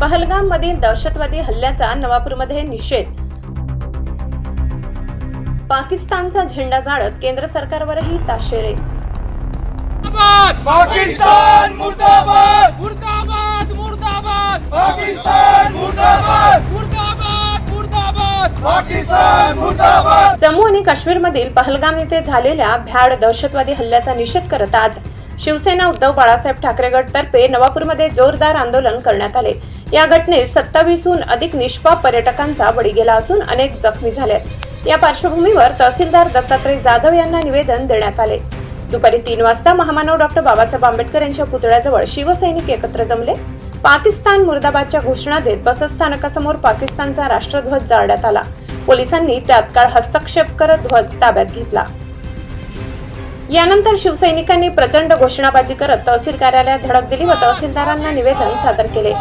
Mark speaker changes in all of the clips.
Speaker 1: पहलगाम मधील दहशतवादी हल्ल्याचा नवापूरमध्ये निषेध. पाकिस्तानचा झेंडा जाळत केंद्र सरकारवरही ताशेरे.
Speaker 2: पाकिस्तान मुर्दाबाद!
Speaker 3: मुर्दाबाद मुर्दाबाद!
Speaker 2: पाकिस्तान मुर्दाबाद!
Speaker 3: मुर्दाबाद मुर्दाबाद!
Speaker 2: पाकिस्तान मुर्दाबाद!
Speaker 1: जम्मू आणि काश्मीरमधील पहलगाम येथे झालेल्या भ्याड दहशतवादी हल्ल्याचा निषेध करत आज शिवसेना उद्धव बाळासाहेब ठाकरे गटतर्फे नवापूरमध्ये जोरदार आंदोलन करण्यात आले. या घटनेत सत्तावीसहून अधिक निष्पाप पर्यटकांचा बळी गेला असून अनेक जखमी झालेत. या पार्श्वभूमीवर तहसीलदार दत्तात्रय जाधव यांना निवेदन देण्यात आले. दुपारी तीन वाजता महामानव डॉक्टर बाबासाहेब आंबेडकर यांच्या पुतळ्याजवळ शिवसैनिक एकत्र जमले. पाकिस्तान मुर्दाबादच्या घोषणा देत बसस्थानकासमोर पाकिस्तानचा राष्ट्रध्वज जाळण्यात आला. पोलिसांनी तात्काळ हस्तक्षेप करत ध्वज ताब्यात घेतला. यानंतर शिवसैनिकांनी प्रचंड घोषणाबाजी करत तहसील कार्यालयात धडक दिली व तहसीलदारांना निवेदन सादर केले.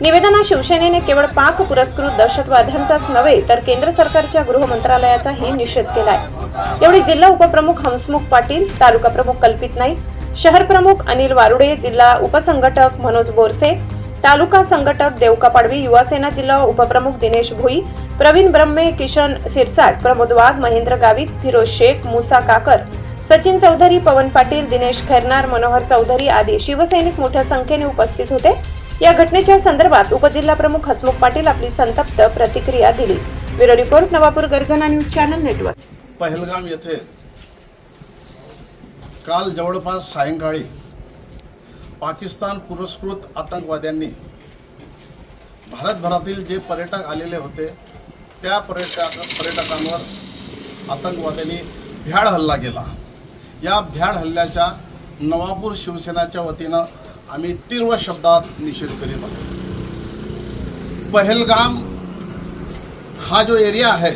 Speaker 1: निवेदनात शिवसेनेने केवळ पाक पुरस्कृत दहशतवाद्यांचाच नव्हे तर केंद्र सरकारच्या गृह मंत्रालयाचाही निषेध केलाय. एवढी जिल्हा उपप्रमुख हंसमुख पाटील तालुका प्रमुख कल्पित नाईक शहर प्रमुख अनिल वारुडे जिल्हा उपसंघटक मनोज बोरसे तालुका संघटक देवका पाडवी युवासेना जिल्हा उपप्रमुख दिनेश भोई प्रवीण ब्रह्मे किशन सिरसाट प्रमोद वाघ महेंद्र गावित फिरोज शेख मुसा काकर सचिन चौधरी पवन पाटील दिनेश खैरनार मनोहर चौधरी आदी शिवसैनिक मोठ्या संख्येने उपस्थित होते. या घटनेच्या संदर्भात उपजिल्हा प्रमुख हसमुख पाटील आपली संतप्त प्रतिक्रिया दिली. ब्युरो रिपोर्ट नवापूर गर्जना न्यूज चॅनल नेटवर्क.
Speaker 4: पहलगाम येथे काल जवळपास सायंकाळी पाकिस्तान पुरस्कृत आतंकवाद्यांनी भारतभरातील जे पर्यटक आलेले होते त्या पर्यटक पर्यटकांवर आतंकवाद्यांनी भ्याड हल्ला केला. या भ्याड हल्ल्याच्या नवापूर शिवसेनाच्या वतीनं आम्ही तीव्र शब्दात निषेध करीत आहोत. पहलगाम हा जो एरिया आहे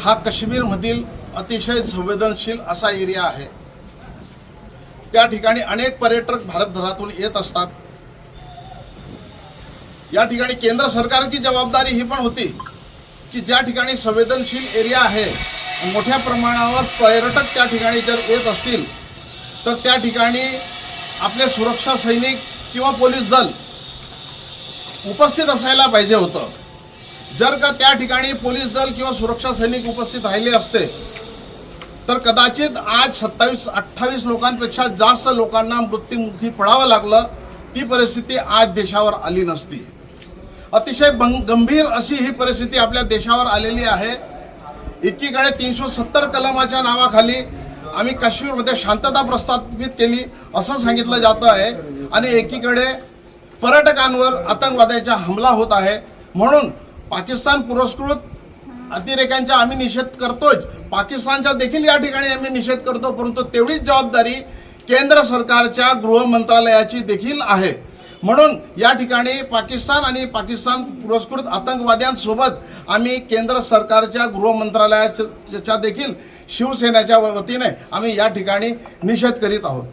Speaker 4: हा काश्मीरमधील अतिशय संवेदनशील असा एरिया आहे. त्या ठिकाणी अनेक पर्यटक भारतभरातून येत असतात. या ठिकाणी केंद्र सरकारची जबाबदारी ही पण होती की ज्या ठिकाणी संवेदनशील एरिया आहे मोठ्या प्रमाणावर पर्यटक त्या ठिकाणी जर येत असतील तर त्या ठिकाणी आपले सुरक्षा सैनिक किंवा पोलीस दल उपस्थित असायला पाहिजे होतं. जर का त्या ठिकाणी पोलीस दल किंवा सुरक्षा सैनिक उपस्थित राहिले असते तर कदाचित आज सत्तावीस अठ्ठावीस लोकांपेक्षा जास्त लोकांना मृत्युमुखी पडावं लागलं. ती परिस्थिती आज देशावर आली नसती. अतिशय बं- गंभीर अशी ही परिस्थिती आपल्या देशावर आलेली आहे. एकीकडे तीनशे सत्तर कलमाच्या नावाखाली आम्ही काश्मीरमध्ये शांतता प्रस्थापित केली असं सांगितलं जातं आहे. आणि एकीकडे पर्यटकांवर आतंकवाद्याचा हमला होत आहे. म्हणून पाकिस्तान पुरस्कृत अतिरेक्यांचा आम्ही निषेध करतोच. पाकिस्तानचा देखील या ठिकाणी आम्ही निषेध करतो परंतु तेवढीच जबाबदारी केंद्र सरकारच्या गृह मंत्रालयाची देखील आहे. म्हणून या ठिकाणी पाकिस्तान आणि पाकिस्तान पुरस्कृत आतंकवाद्यांसोबत आम्ही केंद्र सरकारच्या गृहमंत्रालयाच्या देखील शिवसेनेच्या वतीने आम्ही या ठिकाणी निषेध करीत आहोत.